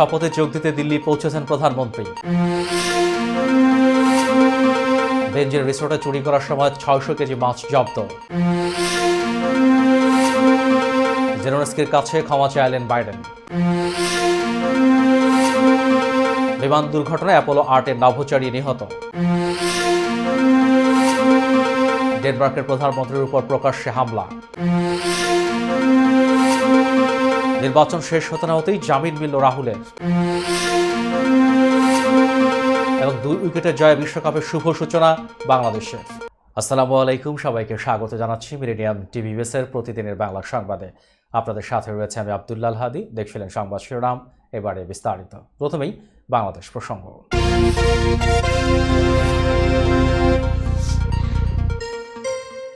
শপথে যোগ দিতে দিল্লি পৌঁছেছেন প্রধানমন্ত্রী। বেঞ্জের রিসোর্টে চুরি করার সময় ছয়শো কেজি মাছ জব্দ। জেনোনস্কির কাছে ক্ষমা চাইলেন বাইডেন। বিমান দুর্ঘটনায় অ্যাপোলো আটের নভোচারী নিহত। ডেনমার্কের প্রধানমন্ত্রীর উপর প্রকাশ্যে হামলা। নির্বাচন শেষ হতে না হতেই জামিন মিলল রাহুলের। এবং দুই উইকেটের জয়ে বিশ্বকাপের শুভ সূচনা বাংলাদেশের আসসালামু আলাইকুম, সবাইকে স্বাগত জানাচ্ছি মিলেনিয়াম টিভি বেসের প্রতিদিনের বাংলা সংবাদে। আপনাদের সাথে রয়েছে আমি আবদুল্লাল হাদি। দেখছিলেন সংবাদ শিরোনাম, এবারে বিস্তারিত। প্রথমেই বাংলাদেশ প্রসঙ্গ।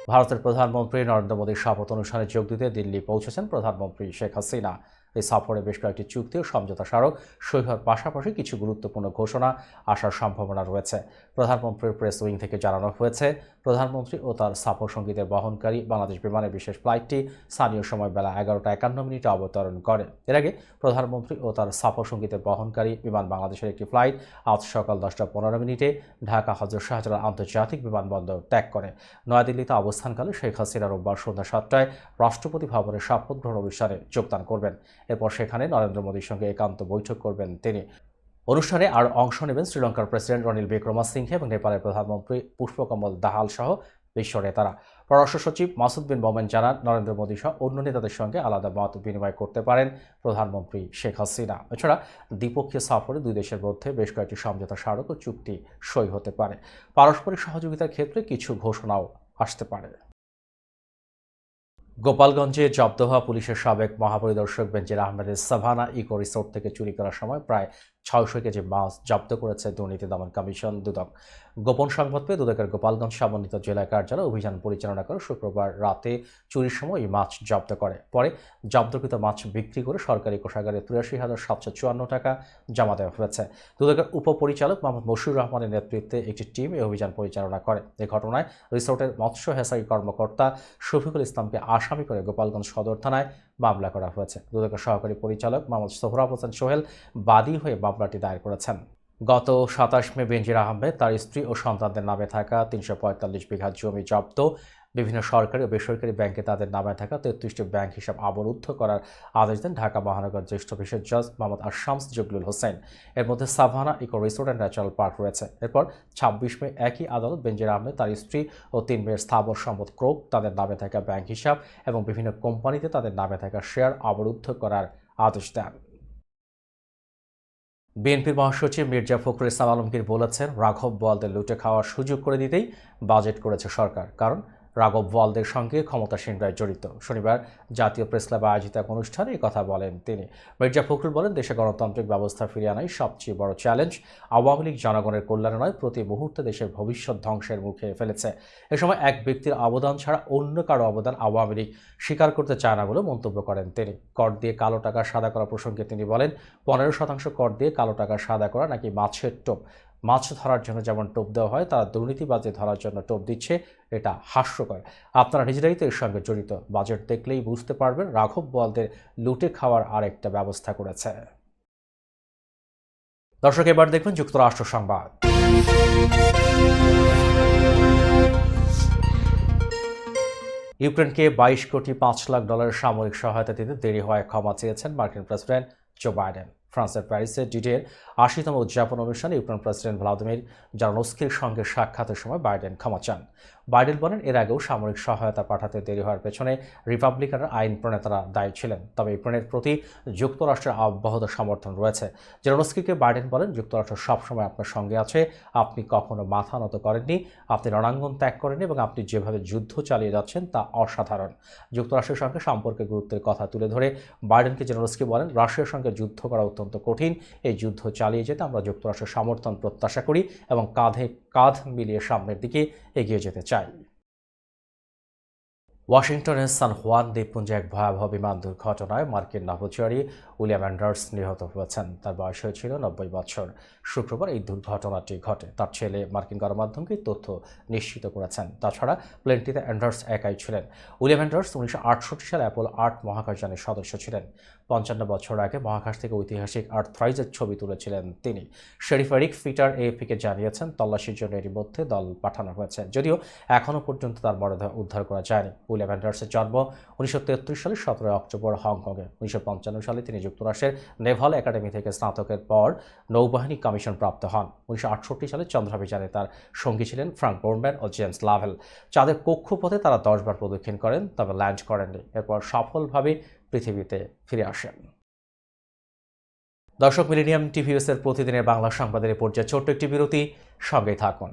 ভারতের প্রধানমন্ত্রী নরেন্দ্র মোদীর শপথ অনুষ্ঠানে যোগ দিতে দিল্লি পৌঁছেছেন প্রধানমন্ত্রী শেখ হাসিনা। এই সফরে বেশ কয়েকটি চুক্তি ও সমঝোতা স্মারক সই হওয়ার পাশাপাশি কিছু গুরুত্বপূর্ণ ঘোষণা আসার সম্ভাবনা রয়েছে। প্রধানমন্ত্রীর প্রেস উইং থেকে জানানো হয়েছে প্রধানমন্ত্রী ও তার সাফর সঙ্গীদের বহনকারী বাংলাদেশ বিমানের বিশেষ ফ্লাইটটি স্থানীয় সময় বেলা এগারোটা একান্ন মিনিটে অবতরণ করে এর আগে প্রধানমন্ত্রী ও তার সাফর সঙ্গীদের বহনকারী বিমান বাংলাদেশের একটি ফ্লাইট আজ সকাল দশটা পনেরো মিনিটে ঢাকা হজরত শাহজালাল আন্তর্জাতিক বিমানবন্দর ত্যাগ করে। নয়াদিল্লিতে অবস্থানকালে শেখ হাসিনা রোববার সন্ধ্যা সাতটায় রাষ্ট্রপতি ভবনের শপথ গ্রহণ অনুষ্ঠানে যোগদান করবেন। এরপর সেখানে নরেন্দ্র মোদীর সঙ্গে একান্ত বৈঠক করবেন তিনি। অনুষ্ঠানে আর অংশ নেবেন শ্রীলঙ্কার প্রেসিডেন্ট রনিল বিক্রমাসিংহে এবং নেপালের প্রধানমন্ত্রী পুষ্পকমল দাহাল সহ বিশ্ব নেতারা। পররাষ্ট্র সচিব মাসুদ বিন মোমেন জানান, নরেন্দ্র মোদী সহ অন্য নেতাদের সঙ্গে আলাদা মত বিনিময় করতে পারেন প্রধানমন্ত্রী শেখ হাসিনা। এছাড়া দ্বিপক্ষীয় সফরে দুই দেশের মধ্যে বেশ কয়েকটি সমঝোতা স্মারক ও চুক্তি সই হতে পারে। পারস্পরিক সহযোগিতার ক্ষেত্রে কিছু ঘোষণাও আসতে পারে। গোপালগঞ্জে জব্দ হওয়া পুলিশের সাবেক মহাপরিদর্শক বেঞ্জির আহমেদের সাভানা ইকো রিসোর্ট থেকে চুরি করার সময় প্রায় ছয়শো কেজি মাছ জব্দ করেছে দুর্নীতি দমন কমিশন দুদক। গোপন সংবাদ পেয়ে দুদকের গোপালগঞ্জ সমন্বিত জেলা কার্যালয় অভিযান পরিচালনা করে শুক্রবার রাতে চুরির সময় এই মাছ জব্দ করে। পরে জব্দকৃত মাছ বিক্রি করে সরকারি কোষাগারে তিরাশি হাজার সাতশো চুয়ান্ন টাকা জমা দেওয়া হয়েছে। দুদকের উপপরিচালক মোহাম্মদ মশিউর রহমানের নেতৃত্বে একটি টিম এই অভিযান পরিচালনা করে। এ ঘটনায় রিসোর্টের মৎস্য হেসারি কর্মকর্তা শফিকুল ইসলামকে আসামি করে গোপালগঞ্জ সদর থানায় মামলা করা হয়েছে। দুদকের সহকারী পরিচালক মোহাম্মদ সোহরাব হোসেন সোহেল বাদী হয়ে মামলাটি দায়ের করেছেন। গত সাতাশ মে বেঞ্জির আহমেদ তার স্ত্রী ও সন্তানদের নামে থাকা তিনশো পঁয়তাল্লিশ বিঘা জমি জব্দ। বিভিন্ন সরকারি ও বেসরকারি ব্যাংকে তাদের নামে থাকা তেত্রিশটি ব্যাংক হিসাব অবরুদ্ধ করার আদেশ দেন ঢাকা মহানগর জ্যেষ্ঠ বিশেষ জজ মোহাম্মদ আশামস জগলুল হোসেন। এর মধ্যে Savanna eco resort and natural park রয়েছে। এরপর ছাব্বিশ মে একই আদালত বেঞ্জির আহমেদ, তার স্ত্রী ও তিন মেয়ের স্থাবর সম্পদ ক্রোক তাদের নামে থাকা ব্যাংক হিসাব এবং বিভিন্ন কোম্পানিতে তাদের নামে থাকা শেয়ার অবরুদ্ধ করার আদেশ দেন। বিএনপির মহাসচিব মির্জা ফখরুল ইসলাম আলমগীর বলেছেন, রাঘব বলদের লুটে খাওয়ার সুযোগ করে দিতেই বাজেট করেছে সরকার। কারণ রাঘব বোয়ালদের সঙ্গে ক্ষমতাসীনরাই জড়িত। শনিবার জাতীয় প্রেস ক্লাবে আয়োজিত এক অনুষ্ঠানে কথা বলেন তিনি। মির্জা ফখরুল বলেন, দেশে গণতান্ত্রিক ব্যবস্থা ফিরিয়ে আনাই সবচেয়ে বড় চ্যালেঞ্জ আওয়ামী লীগ জনগণের কল্যাণে নয়, প্রতি মুহূর্তে দেশের ভবিষ্যৎ ধ্বংসের মুখে ফেলেছে। এ সময় এক ব্যক্তির অবদান ছাড়া অন্য কারও অবদান আওয়ামী লীগ স্বীকার করতে চায় না বলে মন্তব্য করেন তিনি। কর দিয়ে কালো টাকা সাদা করা প্রসঙ্গে তিনি বলেন, পনেরো শতাংশ কর দিয়ে কালো টাকা সাদা করা নাকি মাছের টোপ। মাছ ধরার জন্য যেমন টোপ দেওয়া হয়, তারা দুর্নীতিবাজে ধরার জন্য টোপ দিচ্ছে, এটা হাস্যকর। আপনারা নিজেরাই তো এর সঙ্গে জড়িত। বাজেট দেখলেই বুঝতে পারবেন রাঘব বোয়ালদের লুটে খাওয়ার আরেকটা ব্যবস্থা করেছে। দর্শক, এবার দেখবেন যুক্তরাষ্ট্র সংবাদ। ইউক্রেনকে বাইশ কোটি পাঁচ লাখ ডলারের সামরিক সহায়তা দিতে দেরি হওয়ায় ক্ষমা চেয়েছেন মার্কিন প্রেসিডেন্ট জো বাইডেন। ফ্রান্সের প্যারিসে ডিডের আশিতম উদযাপন অনুষ্ঠানে ইউক্রেন প্রেসিডেন্ট ভ্লাদিমির জারনস্কির সঙ্গে সাক্ষাতের সময় বাইডেন ক্ষমা চান। বাইডেন বলেন, এর আগেও সামরিক সহায়তা পাঠাতে দেরি হওয়ার পেছনে রিপাবলিকানের আইন প্রণেতারা দায়ী ছিলেন, তবে ইউক্রেনের প্রতি যুক্তরাষ্ট্রের অব্যাহত সমর্থন রয়েছে। জেরনস্কিকে বাইডেন বলেন, যুক্তরাষ্ট্র সবসময় আপনার সঙ্গে আছে, আপনি কখনো মাথা নত করেননি, আপনি রণাঙ্গন ত্যাগ করেননি এবং আপনি যেভাবে যুদ্ধ চালিয়ে যাচ্ছেন তা অসাধারণ। যুক্তরাষ্ট্রের সঙ্গে সম্পর্কে গুরুত্বের কথা তুলে ধরে বাইডেনকে জেরনস্কি বলেন, রাশিয়ার সঙ্গে যুদ্ধ করা অত্যন্ত কঠিন। এই যুদ্ধ চালিয়ে যেতে আমরা যুক্তরাষ্ট্রের সমর্থন প্রত্যাশা করি এবং কাঁধে কাঁধ মিলিয়ে সামনের দিকে এগিয়ে যেতে চাই। ওয়াশিংটনের সান হোয়ান দ্বীপপুঞ্জে এক ভয়াবহ বিমান দুর্ঘটনায় মার্কিন নভোচারী উইলিয়াম অ্যান্ডার্স নিহত হয়েছেন। তার বয়স হয়েছিল নব্বই বছর। শুক্রবার এই দুর্ঘটনাটি ঘটে। তার ছেলে মার্কিন গণমাধ্যমকে তথ্য নিশ্চিত করেছেন। তাছাড়া প্লেনটিতে অ্যান্ডার্স একাই ছিলেন। উইলিয়াম অ্যান্ডার্স উনিশশো আটষট্টি সালে অ্যাপোলো আট মহাকাশযানের সদস্য ছিলেন। পঞ্চান্ন বছর আগে মহাকাশ থেকে ঐতিহাসিক আর্থরাইজের ছবি তুলেছিলেন তিনি। শেরিফ এরিক ফিটার এএফপিকে জানিয়েছেন, তল্লাশির জন্য এরই মধ্যে দল পাঠানো হয়েছে। যদিও এখনও পর্যন্ত তার মরদেহ উদ্ধার করা যায়নি। উইলিয়াম অ্যান্ডার্সের জন্ম উনিশশো তেত্রিশ সালের সতেরোই অক্টোবর হংকংয়ে। উনিশশো পঞ্চান্ন সালে তিনি যুক্তরাষ্ট্রের নেভাল একাডেমি থেকে স্নাতকের পর নৌবাহিনী কমিশন প্রাপ্ত হন। উনিশশো আটষট্টি সালে চন্দ্রাভিযানে তার সঙ্গী ছিলেন ফ্রাঙ্ক বোর্নম্যান ও জেমস লাভেল। চাঁদের কক্ষপথে তারা দশবার প্রদক্ষিণ করেন, তবে ল্যান্ড করেননি। এরপর সফলভাবে পৃথিবীতে ফিরে আসেন। দর্শক, মিলেনিয়াম টিভিএসের প্রতিদিনের বাংলা সংবাদের পর্যায়ে ছোট্ট একটি বিরতি। সঙ্গেই থাকুন।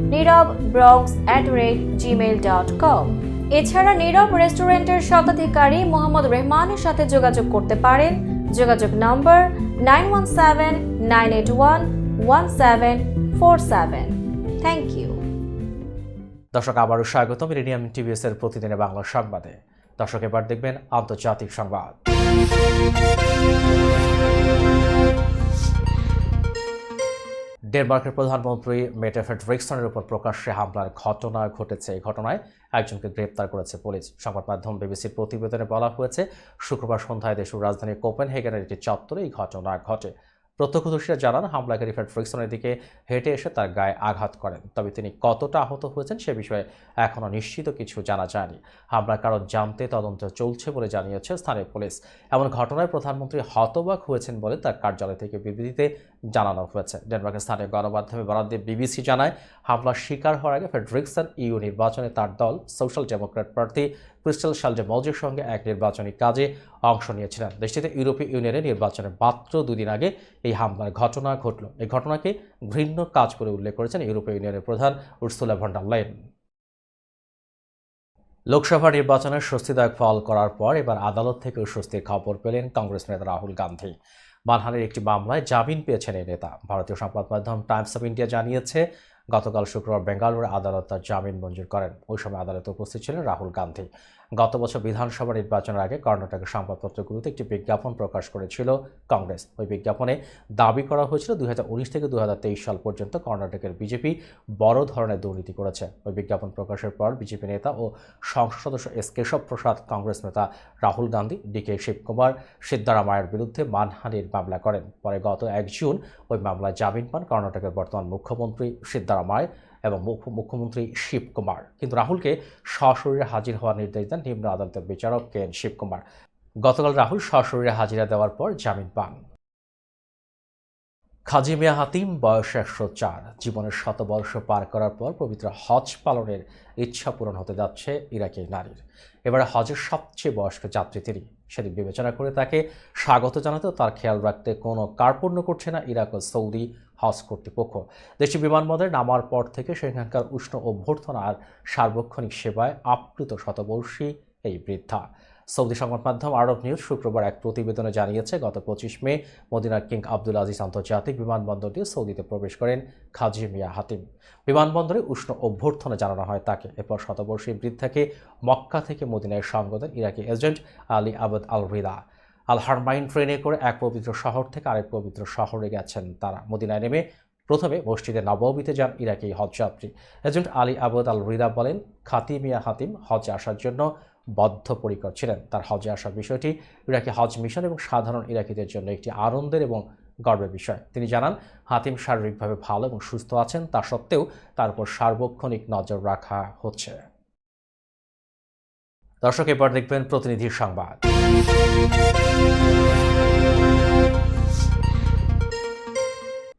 Nirab brogs at rate Gmail dot com এছাড়া নীরব রেস্টুরেন্টের স্বত্বাধিকারী মোহাম্মদ রেহমানের সাথে যোগাযোগ করতে পারেন। যোগাযোগ number nine one seven nine eight one one seven four seven thank you দর্শক, আবারও স্বাগতম ইরেনিয়াম টিভিএস এর প্রতিদিনের বাংলা সংবাদে। দর্শক, এবার দেখবেন আন্তর্জাতিক সংবাদ। ডেনমার্কের প্রধানমন্ত্রী মেটে ফ্রেডরিকসনের উপর প্রকাশ্যে হামলার ঘটনা ঘটেছে। এই ঘটনায় একজনকে গ্রেপ্তার করেছে পুলিশ। সংবাদ মাধ্যম বিবিসির প্রতিবেদনে বলা হয়েছে, শুক্রবার সন্ধ্যায় দেশের রাজধানী কোপেনহেগেনের একটি চত্বরে এই ঘটনা ঘটে। প্রত্যক্ষদর্শীরা জানান, হামলাকারী ফ্রেডরিকসনের দিকে হেঁটে এসে তার গায়ে আঘাত করেন। তবে তিনি কতটা আহত হয়েছেন সে বিষয়ে এখনও নিশ্চিত কিছু জানা যায়নি। হামলার কারণ জানতে তদন্ত চলছে বলে জানিয়েছে স্থানীয় পুলিশ। এমন ঘটনায় প্রধানমন্ত্রী হতবাক হয়েছেন বলে তার কার্যালয় থেকে বিবৃতিতে জানানো হয়েছে। ডেনমার্কের স্থানীয় গণমাধ্যমে বরাদ দিয়ে বিবিসি জানায়, হামলার শিকার হওয়ার আগে ফেডরিকসন ইউ নির্বাচনে তার দল সোশ্যাল ডেমোক্র্যাট প্রার্থী ক্রিস্টাল শালজে মৌজের সঙ্গে এক নির্বাচনী কাজে অংশ নিয়েছিলেন। দেশটিতে ইউরোপীয় ইউনিয়নের নির্বাচনের মাত্র দুদিন আগে এই হামলার ঘটনা ঘটল। এই ঘটনাকে ঘৃণ্য কাজ বলে উল্লেখ করেছেন ইউরোপীয় ইউনিয়নের প্রধান উর্সুলা ভন্ডার লাইন লোকসভা নির্বাচনের স্বস্তিদায়ক ফল করার পর এবার আদালত থেকেও স্বস্তির খবর পেলেন কংগ্রেস নেতা রাহুল গান্ধী। মানহানির একটি মামলায় জামিন পেয়েছেন এই নেতা। ভারতীয় সংবাদ মাধ্যম টাইমস অফ ইন্ডিয়া জানিয়েছে গতকাল শুক্রবার বেঙ্গালুরু আদালত তার জামিন মঞ্জুর করেন। ওই সময় আদালতে উপস্থিত ছিলেন রাহুল গান্ধী। গত বছর বিধানসভা নির্বাচনের আগে কর্ণাটকের সংবাদপত্রগুলোতে একটি বিজ্ঞাপন প্রকাশ করেছিল কংগ্রেস। ওই বিজ্ঞাপনে দাবি করা হয়েছিল দুই হাজার উনিশ থেকে দু হাজার তেইশ সাল পর্যন্ত কর্ণাটকের বিজেপি বড় ধরনের দুর্নীতি করেছে। ওই বিজ্ঞাপন প্রকাশের পর বিজেপি নেতা ও সংসদ সদস্য এস কেশব প্রসাদ, কংগ্রেস নেতা রাহুল গান্ধী, ডিকে শিবকুমার সিদ্ধারামায়ের বিরুদ্ধে মানহানির মামলা করেন। পরে গত এক জুন ওই মামলায় জামিন পান কর্ণাটকের বর্তমান মুখ্যমন্ত্রী সিদ্ধারামায় এবং মুখ্য- মুখ্যমন্ত্রী শিবকুমার কিন্তু রাহুলকে সশরীরে হাজির হওয়ার নির্দেশ দেন নিম্ন আদালতের বিচারক কে এন শিবকুমার গতকাল রাহুল সশরীরে হাজিরা দেওয়ার পর জামিন পান। খাজি মিয়া হাতিম, বয়স একশো চার। জীবনের শতবর্ষ পার করার পর পবিত্র হজ পালনের ইচ্ছা পূরণ হতে যাচ্ছে ইরাকি নারীর। এবারে হজের সবচেয়ে বয়স্ক যাত্রী তিনি। সেদিক বিবেচনা করে তাকে স্বাগত জানাতে তার খেয়াল রাখতে কোনো কার্পণ্য করছে না ইরাক ও সৌদি হজ কর্তৃপক্ষ। দেশি বিমানবন্দরে নামার পর থেকে সেখানকার উষ্ণ অভ্যর্থনা আর সার্বক্ষণিক সেবায় আপ্লুত শতবর্ষী এই বৃদ্ধা। সৌদি সংবাদ মাধ্যম আরব নিউজ শুক্রবার এক প্রতিবেদনে জানিয়েছে, গত পঁচিশ মে মদিনার কিং আব্দুল আজিজ আন্তর্জাতিক বিমানবন্দর দিয়ে সৌদিতে প্রবেশ করেন খাজি মিয়া হাতিম। বিমানবন্দরে উষ্ণ অভ্যর্থনা জানানো হয় তাকে। এরপর শতবর্ষী বৃদ্ধাকে মক্কা থেকে মদিনায় সঙ্গ দেন Iraqi agent Ali Abd al Rida al Haramain ট্রেনে করে এক পবিত্র শহর থেকে আরেক পবিত্র শহরে গেছেন তারা। মদিনায় নেমে প্রথমে মসজিদে নবমীতে যান ইরাকি হজযাত্রী agent Ali Abd al Rida বলেন খাতি মিয়া হাতিম, হজে আসার জন্য বদ্ধপরিকর ছিলেন। তার হজে আসার বিষয়টি ইরাকি হজ মিশন এবং সাধারণ ইরাকিদের জন্য একটি আনন্দের এবং গর্বের বিষয়। তিনি জানান, হাতিম শারীরিকভাবে ভালো এবং সুস্থ আছেন। তা সত্ত্বেও তার উপর সার্বক্ষণিক নজর রাখা হচ্ছে। দর্শক এবার দেখবেন প্রতিনিধির সংবাদ।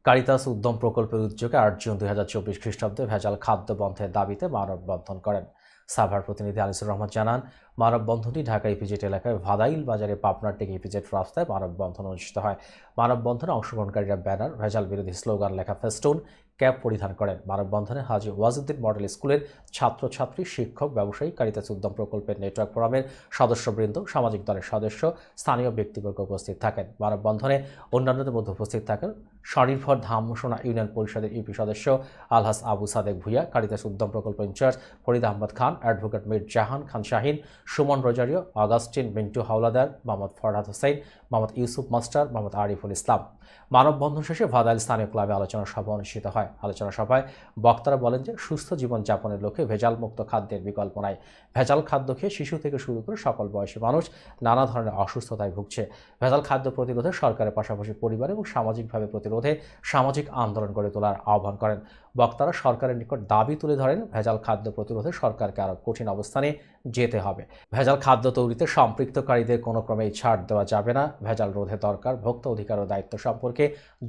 কারিতাস উদ্যম প্রকল্পের উদ্যোগে আট জুন দুই হাজার চব্বিশ খ্রিস্টাব্দে ভেজাল খাদ্য বন্ধের দাবিতে মানববন্ধন করেন। সাভার প্রতিনিধি আনিসুর রহমান জানান, মানববন্ধনটি ঢাকা ইপিজেট এলাকায় ভাদাইল বাজারে পাবনার টেক ইপিজেট রাস্তায় মানববন্ধন অনুষ্ঠিত হয়। মানববন্ধনে অংশগ্রহণকারীরা ব্যানার, ভেজাল বিরোধী স্লোগান লেখা ফেস্টুন ক্যাপ পরিধান করেন। মানববন্ধনে হাজি ওয়াজুদ্দিন মডেল স্কুলের ছাত্রছাত্রী, শিক্ষক, ব্যবসায়ী কারিতাস উদ্যম প্রকল্পের নেটওয়ার্ক ফোরামের সদস্যবৃন্দ, সামাজিক দলের সদস্য, স্থানীয় ব্যক্তিবর্গ উপস্থিত থাকেন। মানববন্ধনে অন্যান্যদের মধ্যে উপস্থিত থাকেন স্বনির্ভর ধামসোনা ইউনিয়ন পরিষদের ইউপি সদস্য আলহাস আবু সাদেক ভুইয়া, কারিতাস উদ্যম প্রকল্প incharge Farid Ahmed Khan, advocate Mir Jahan Khan Shahin, Sumon Rozario, Augustine Mintu Howlader, Mohammad Farhad Hossain, Mohammad Yusuf master, Mohammad Ariful Islam. মানববন্ধন শেষে ভাদাইল স্থানীয় ক্লাবে আলোচনা সভা অনুষ্ঠিত হয়। আলোচনা সভায় বক্তারা বলেন যে, সুস্থ জীবন যাপনের লক্ষ্যে ভেজাল মুক্ত খাদ্যের বিকল্প নাই। ভেজাল খাদ্য খেয়ে শিশু থেকে শুরু করে সকল বয়সী মানুষ নানা ধরনের অসুস্থতায় ভুগছে। ভেজাল খাদ্য প্রতিরোধে সরকারের পাশাপাশি পরিবার এবং সামাজিকভাবে প্রতিরোধে সামাজিক আন্দোলন গড়ে তোলার আহ্বান করেন। বক্তারা সরকারের নিকট দাবি তুলে ধরেন, ভেজাল খাদ্য প্রতিরোধে সরকারকে আরও কঠিন অবস্থানে যেতে হবে। ভেজাল খাদ্য তৈরিতে সম্পৃক্তকারীদের কোনো ক্রমেই ছাড় দেওয়া যাবে না। ভেজাল রোধে দরকার ভোক্তা অধিকার ও দায়িত্ব সম্পর্কে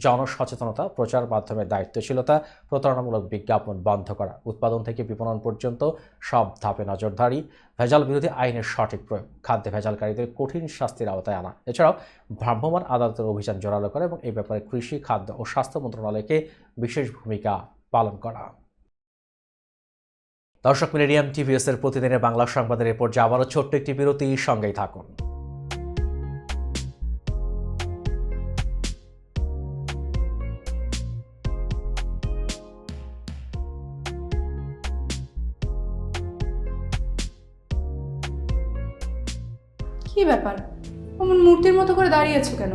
জনসচেতনতা, প্রচার মাধ্যমে দায়িত্বশীলতা, প্রতারণামূলক বিজ্ঞাপন বন্ধ করা, উৎপাদন থেকে বিপণন পর্যন্ত সব ধাপে নজরদারি, ভেজাল বিরোধী আইনের সঠিক প্রয়োগ, খাদ্যে ভেজালকারীদের কঠিন শাস্তির আওতায় আনা। এছাড়াও ভ্রাম্যমাণ আদালতের অভিযান জোরালো করা এবং এই ব্যাপারে কৃষি, খাদ্য ও স্বাস্থ্য মন্ত্রণালয়কে বিশেষ ভূমিকা পালন করা। দর্শক মিলেনিয়াম টিভিএস এর প্রতিদিনের বাংলা সংবাদের এরপর যে আবারও ছোট্ট একটি বিরতি সঙ্গেই থাকুন। কি ব্যাপার? অমন মূর্তির মতো করে দাঁড়িয়ে আছো কেন?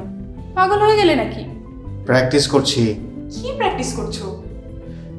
পাগল হয়ে গেলে নাকি? প্র্যাকটিস করছি। কি প্র্যাকটিস করছ?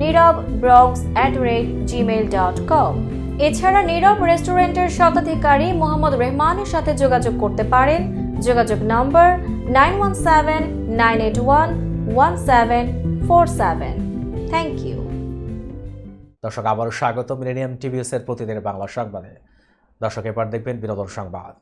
Nirab brogs at rate Gmail dot com এছাড়া নীরব রেস্টুরেন্টের স্বত্বাধিকারী মোহাম্মদ রেহমানের সাথে যোগাযোগ করতে পারেন। যোগাযোগ number nine one seven nine eight one one seven four seven thank you দর্শক, আবারও স্বাগত মিলেনিয়াম টিভিএস এর প্রতিদিনের বাংলা সংবাদে। দর্শক, এবার দেখবেন বিনোদন সংবাদ।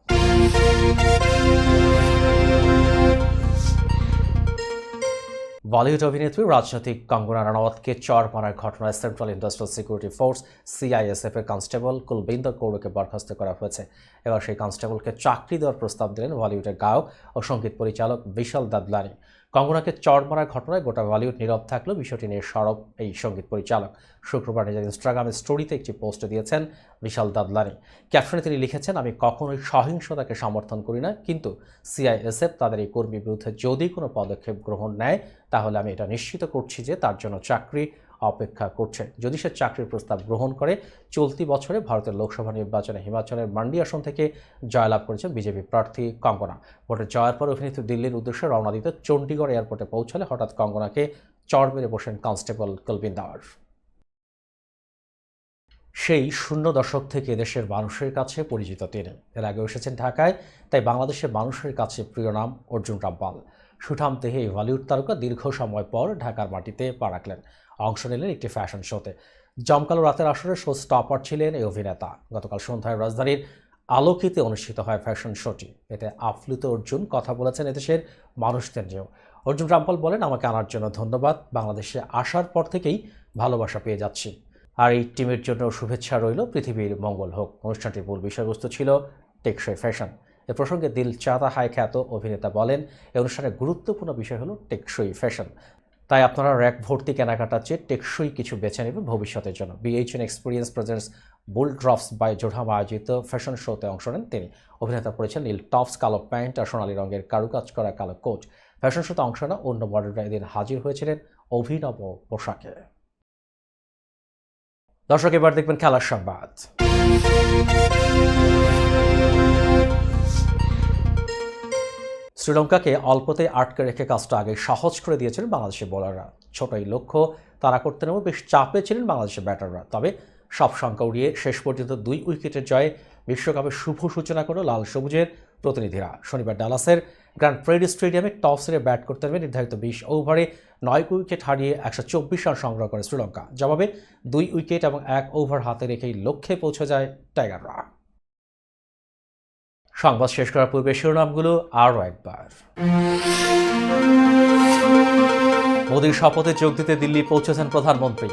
বলিউড অভিনেত্রী রাজনৈতিক কঙ্গনা রানাওয়াতকে চর মারার ঘটনায় Central Industrial Security Force CISF এর কনস্টেবল কুলবিন্দর কৌরকে বরখাস্ত করা হয়েছে। এবার সেই কনস্টেবলকে চাকরি দেওয়ার প্রস্তাব দিলেন বলিউডের গায়ক ও সংগীত পরিচালক বিশাল দাদলানি। কঙ্গনাকে চড় মারার ঘটনায় গোটা বলিউড নীরব থাকল। বিষয়টি নিয়ে সরব এই সংগীত পরিচালক শুক্রবার নিজের ইনস্টাগ্রামে স্টোরিতে একটি পোস্ট দিয়েছেন বিশাল দাদলানি। ক্যাপশনে তিনি লিখেছেন, আমি কখনোই সহিংসতাকে সমর্থন করি না, কিন্তু সিআইএসএফ তাদের এই কর্মীর বিরুদ্ধে যদি কোনো পদক্ষেপ গ্রহণ নেয়, তাহলে আমি এটা নিশ্চিত করছি যে তার জন্য চাকরি অপেক্ষা করছে। যদি সে চাকরির প্রস্তাব গ্রহণ করে, চলতি বছরে ভারতের লোকসভা নির্বাচনে হিমাচলের মান্ডি আসন থেকে জয়লাভ করেছেন বিজেপি প্রার্থী কঙ্গনা। ভোটে জয়ের পর অভিনেত্রী দিল্লির উদ্দেশ্যে রওনা দিতে চণ্ডীগড় এয়ারপোর্টে পৌঁছালে হঠাৎ কঙ্গনাকে চড় মেরে বসেন কনস্টেবল কলবিন দাওয়ার সেই শূন্য দশক থেকে দেশের মানুষের কাছে পরিচিত তিনি। এর আগে এসেছেন ঢাকায়, তাই বাংলাদেশের মানুষের কাছে প্রিয় নাম অর্জুন রাব্বাল সুঠাম এই বলিউড তারকা দীর্ঘ সময় পর ঢাকার মাটিতে পা রাখলেন। অংশ নিলেন একটি ফ্যাশন শোতে। জমকালো রাতের আসরে শো স্টপার ছিলেন এই অভিনেতা। গতকাল সন্ধ্যায় রাজধানীর আলোকিতে অনুষ্ঠিত হয় ফ্যাশন শোটি। এতে আফ্লুত অর্জুন কথা বলেছেন এদেশের মানুষদের নিয়েও। অর্জুন রামপাল বলেন, আমাকে আনার জন্য ধন্যবাদ। বাংলাদেশে আসার পর থেকেই ভালোবাসা পেয়ে যাচ্ছি। আর এই টিমের জন্য শুভেচ্ছা রইল পৃথিবীর মঙ্গল হোক। অনুষ্ঠানটির মূল বিষয়বস্তু ছিল টেকসই ফ্যাশন। এ প্রসঙ্গে দিল চাঁদা হায় খ্যাত অভিনেতা বলেন এই অনুষ্ঠানের গুরুত্বপূর্ণ বিষয় হলো টেকসই ফ্যাশন। তাই আপনারা র্যাক ভর্তি কেনাকাটার চেয়ে টেকসই কিছু বেছে নেবেন ভবিষ্যতের জন্য। BHN experience presents bull drops by জোড়াম আয়োজিত ফ্যাশন শোতে অংশ নেন তিনি। অভিনেতা পড়েছেন নীল টপস, কালো প্যান্ট আর সোনালী রঙের কারুকাজ করা কালো কোট। ফ্যাশন শোতে অংশ নেওয়া অন্য মডেলরা এদিন হাজির হয়েছিলেন অভিনব পোশাকে। দর্শক, এবার দেখবেন খেলার সংবাদ। শ্রীলঙ্কাকে অল্পতে আটকে রেখে কাজটা আগে সহজ করে দিয়েছিলেন বাংলাদেশের বোলাররা। ছোট এই লক্ষ্য, তারা করতে নেমে বেশ চাপে ছিলেন বাংলাদেশের ব্যাটাররা। তবে সব সংখ্যা উড়িয়ে শেষ পর্যন্ত দুই উইকেটের জয়ে বিশ্বকাপের শুভ সূচনা করল লাল সবুজের প্রতিনিধিরা। শনিবার ডালাসের গ্র্যান্ড প্রেডি স্টেডিয়ামে টস হেরে ব্যাট করতে নেমে নির্ধারিত বিশ ওভারে নয় উইকেট হারিয়ে একশো চব্বিশ রান সংগ্রহ করে শ্রীলঙ্কা। জবাবে দুই উইকেট এবং এক ওভার হাতে রেখেই লক্ষ্যে পৌঁছে যায় টাইগাররা। সংবাদ শেষ করার পূর্বে শিরোনামগুলো আরও একবার। মোদীর শপথে যোগ দিতে দিল্লি পৌঁছেছেন প্রধানমন্ত্রী।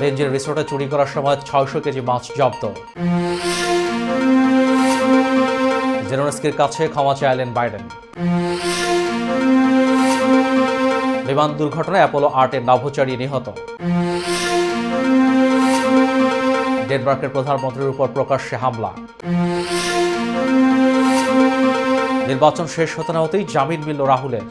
বেঞ্জের রিসোর্টে চুরি করার সময় ছয়শো কেজি মাছ জব্দ। জেনোনস্কির কাছে ক্ষমা চাইলেন বাইডেন। বিমান দুর্ঘটনায় অ্যাপোলো আটের নভোচারী নিহত। ডেনমার্কের প্রধানমন্ত্রীর উপর প্রকাশ্যে হামলা। নির্বাচন শেষ হতে না হতেই জামিন মিলল রাহুলের।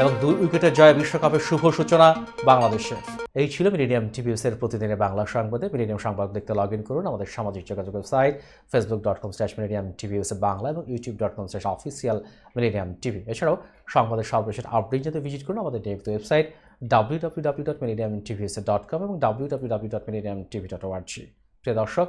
এবং দুই উইকেটের জয়ে বিশ্বকাপের শুভ সূচনা বাংলাদেশের। এই ছিল মিলিনিয়াম টিভিউসের প্রতিদিনের বাংলা সংবাদে। মিলিনিয়াম সংবাদ দেখতে লগ ইন করুন আমাদের সামাজিক যোগাযোগ website Facebook dot com slash Millennium TV US Bangla এবং YouTube dot com slash official Millennium TV এছাড়াও সংবাদের সর্বশেষ আপডেট যাতে ভিজিট করুন আমাদের নিয়মিত website W W W dot Millennium TV US dot com এবং W W W dot Millennium TV dot ORG প্রিয় দর্শক